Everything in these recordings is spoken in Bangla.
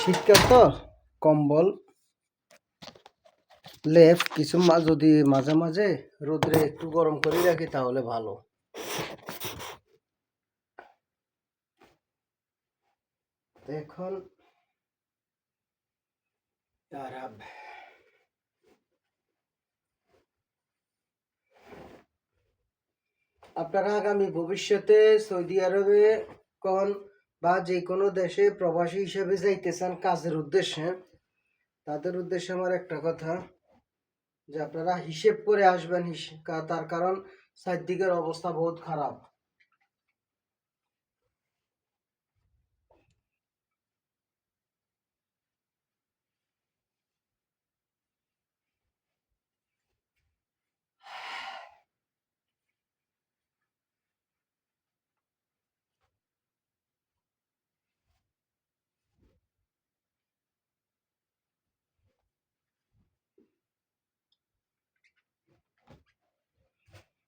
শীতকাল তো কম্বল, লেপ, কিছু যদি মাঝে মাঝে রোদ্রে একটু গরম করে রাখি তাহলে ভালো। এখন আপনারা আগামী ভবিষ্যতে সৌদি আরবে কোন বা যে কোনো দেশে প্রবাসী হিসেবে যাইতে চান কাজের উদ্দেশ্যে, তাদের উদ্দেশ্যে আমার একটা কথা, যে আপনারা হিসেব করে আসবেন তার কারণ চারদিকের অবস্থা বহুত খারাপ।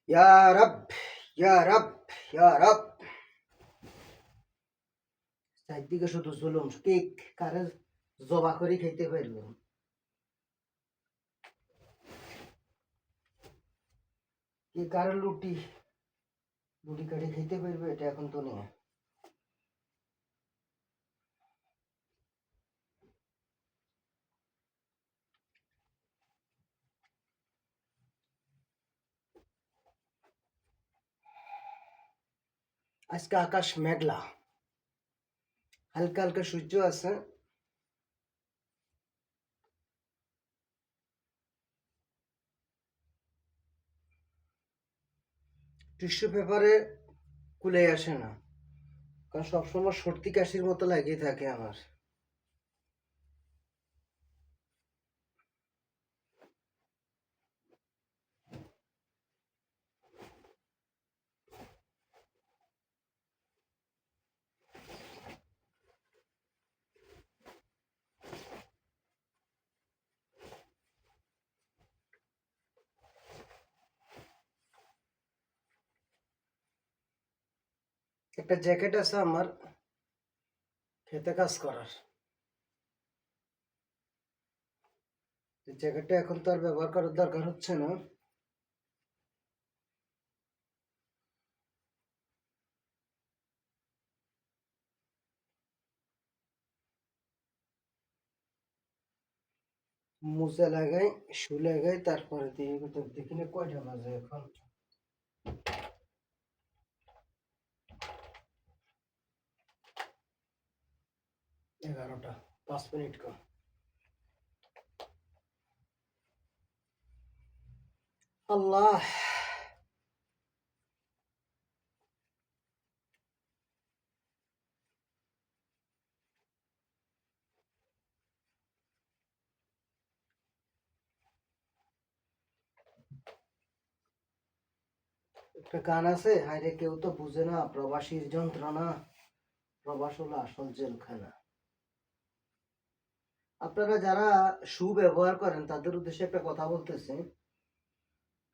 ইয়া রব ইয়া রব ইয়া রব চারদিকে শুধু জুলুম কেক কারে জবা করে খেতে পারল কে কারে লুটি লুটি কাটে খেতে পারবে, এটা এখন তো নেই আজকে আকাশ মেঘলা। হালকা হালকা সূর্য আছে। টিস্যু পেপারে কুলে আসে না। কারণ সবসময় সর্দি, কাশির মতো লাগিয়ে থাকে আমার। একটা জ্যাকেট আছে আমার, খেতে কাজ করার। জ্যাকেটটা এখন তো আর ব্যবহার করার দরকার হচ্ছে না। মুছে লাগাই শু লাগাই, তারপরে দিয়ে তো দেখি না কয়টা বাজে এখন। এগারোটা, পাঁচ মিনিট কম আল্লাহ। একটা গান আছে, হায়রে কেউ তো বুঝে না, প্রবাসীর যন্ত্রণা, প্রবাস হলো আসল জেলখানা। আপনারা যারা সু ব্যবহার করেন, তাদের উদ্দেশ্যে একটা কথা বলতেছি।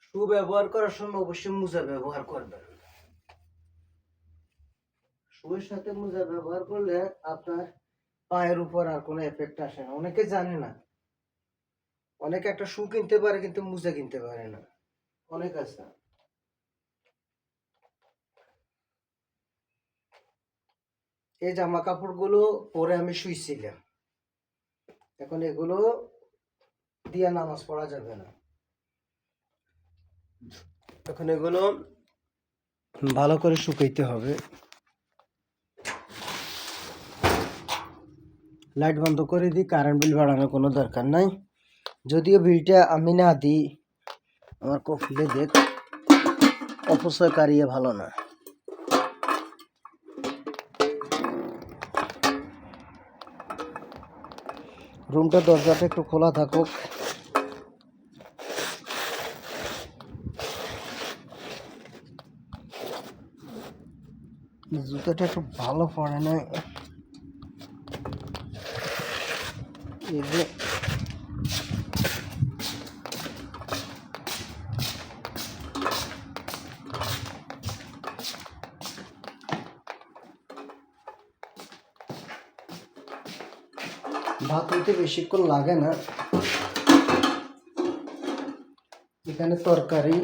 সু ব্যবহার করার সময় অবশ্যই মোজা ব্যবহার করবেন। শুয়ের সাথে মোজা ব্যবহার করলে আপনার পায়ের উপর আর কোনো এফেক্ট আসে না। অনেকে জানে না। অনেকে একটা শু কিনতে পারে, কিন্তু মোজা কিনতে পারে না। অনেক আছে। এই জামা কাপড়গুলো পরে আমি শুইছিলাম। এখন এগুলো দিয়া নামাজ পড়া যাবে না। এখন এগুলো ভালো করে শুকাইতে হবে। লাইট বন্ধ করে দিই কারেন্ট বিল বাড়ানোর কোনো দরকার নাই। যদিও বিলটা আমি না দিই, আমার কফিলে দেখ, অপচয়কারী ভালো না। রুমটা দরজাটা একটু খোলা থাকুক। জুতোটা একটু ভালো পড়ে না এই যে হইতে বেশিক্ষণ লাগে না। এখানে তরকারি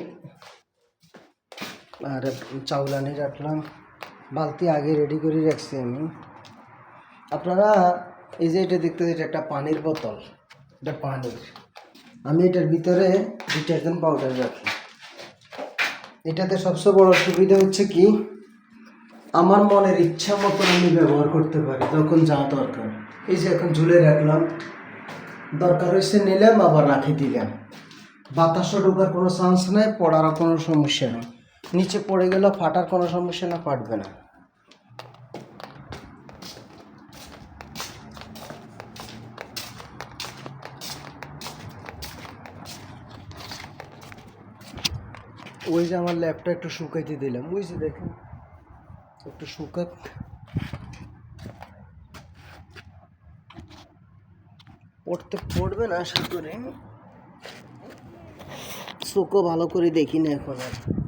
আর চাউল আনি রাখলাম। বালতি আগে রেডি করে রাখছি আমি। আপনারা এই যে এটা দেখতে এটা একটা পানির বোতল। এটা পানির। আমি এটার ভিতরে ডিটারজেন্ট পাউডার রাখি। এটাতে সবচেয়ে বড় সুবিধা হচ্ছে কি, আমার মনের ইচ্ছা মতন আমি ব্যবহার করতে পারি যখন যা দরকার। এই যে এখন ঝুলে রাখলাম। দরকার হয়েছে নিলাম, আবার রাখি দিলাম। বাতাসও ঢোকার কোনো চান্স নেই, পড়ারও কোনো সমস্যা নেই। নিচে পড়ে গেলে ফাটার কোনো সমস্যা না, ফাটবে না। ওই যে আমার ল্যাপটা একটু শুকাইতে দিলাম। ওই যে দেখেন, একটু শুকাক। পড়তে পড়বে না আশা করে চোখও ভালো করে দেখি না এখন আর।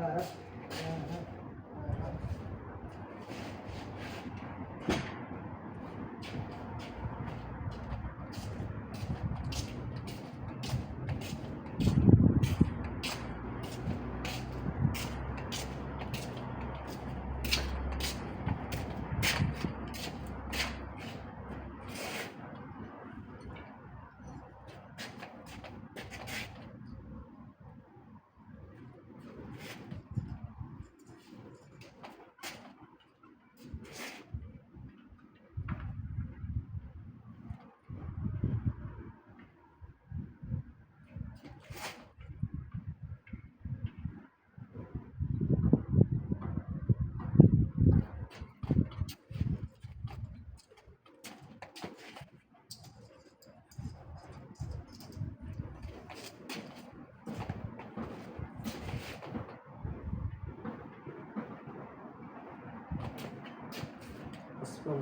Uhum.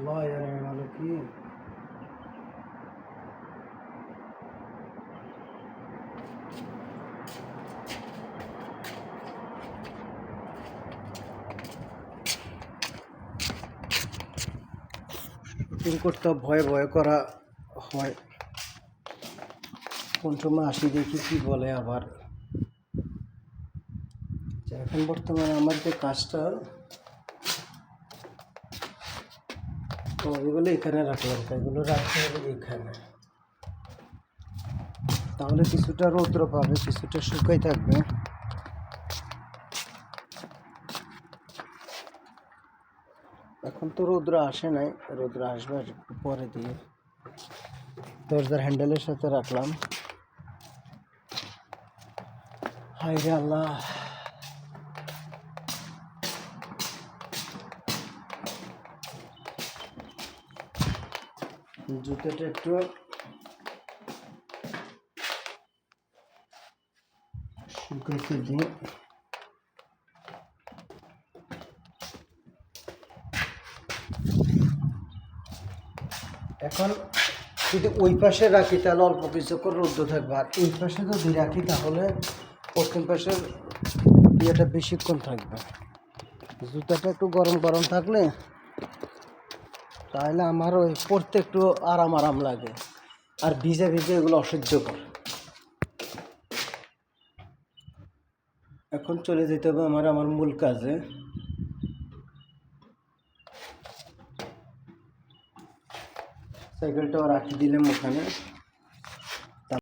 الله يا نعم الوكيل শুটিং করতে ভয়ে ভয়ে করা হয় কোন সময় আসি দেখি কি বলে আবার আচ্ছা, এখন বর্তমানে আমার যে কাজটা তো এগুলো এখানে রাখলাম এগুলো রাখতে হবে এখানে। তাহলে কিছুটা রৌদ্র পাবে, কিছুটা শুকাই থাকবে। এখন তো রৌদ্র আসে নাই, রৌদ্র আসবে আর একটু পরে দিয়ে দরজার হ্যান্ডেলের সাথে রাখলাম। হাই রে আল্লাহ! জুতোটা একটু শুকাইতে দিই। এখন যদি ওই পাশে রাখি, তাহলে অল্প কিছুক্ষণ রোদ্দ থাকবে। আর এই পাশে যদি রাখি, তাহলে পশ্চিম পাশের ইয়েটা বেশিক্ষণ থাকবে। জুতাটা একটু গরম গরম থাকলে তাহলে আমার ওই পড়তে একটু আরাম আরাম লাগে। আর ভিজে ভিজে এগুলো অসহ্যকর। এখন চলে যেতে হবে আমার আমার মূল কাজে। সাইকেলটাও রাখি দিলাম ওখানে।